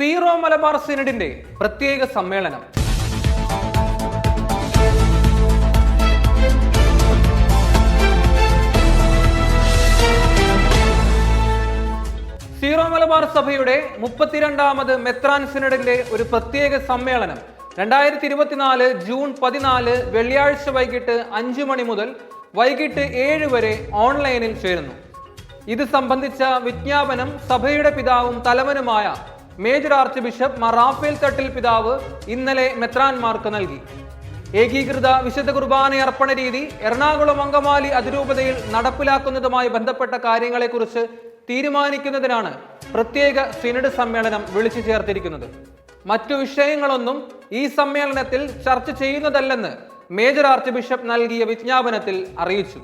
Zero Malabar സിനഡിന്റെ പ്രത്യേക സമ്മേളനം. Zero Malabar സഭയുടെ മുപ്പത്തിരണ്ടാമത് മെത്രാൻ സിനഡിന്റെ ഒരു പ്രത്യേക സമ്മേളനം രണ്ടായിരത്തി ഇരുപത്തിനാല് ജൂൺ പതിനാല് വെള്ളിയാഴ്ച വൈകിട്ട് അഞ്ചു മണി മുതൽ വൈകിട്ട് ഏഴ് വരെ ഓൺലൈനിൽ ചേരുന്നു. ഇത് സംബന്ധിച്ച വിജ്ഞാപനം സഭയുടെ പിതാവും തലവനുമായ major arch bishop Mar Raphael Thattil പിതാവ് ഇന്നലെ മെത്രാൻമാർക്ക് നൽകി. ഏകീകൃത വിശുദ്ധ കുർബാന അർപ്പണ രീതി എറണാകുളം അങ്കമാലി അതിരൂപതയിൽ നടപ്പിലാക്കുന്നതുമായി ബന്ധപ്പെട്ട കാര്യങ്ങളെക്കുറിച്ച് തീരുമാനിക്കുന്നതിനാണ് പ്രത്യേക സിനഡ് സമ്മേളനം വിളിച്ചു ചേർത്തിരിക്കുന്നത്. മറ്റു വിഷയങ്ങളൊന്നും ഈ സമ്മേളനത്തിൽ ചർച്ച ചെയ്യുന്നതല്ലെന്ന് മേജർ ആർച്ച് ബിഷപ്പ് നൽകിയ വിജ്ഞാപനത്തിൽ അറിയിച്ചു.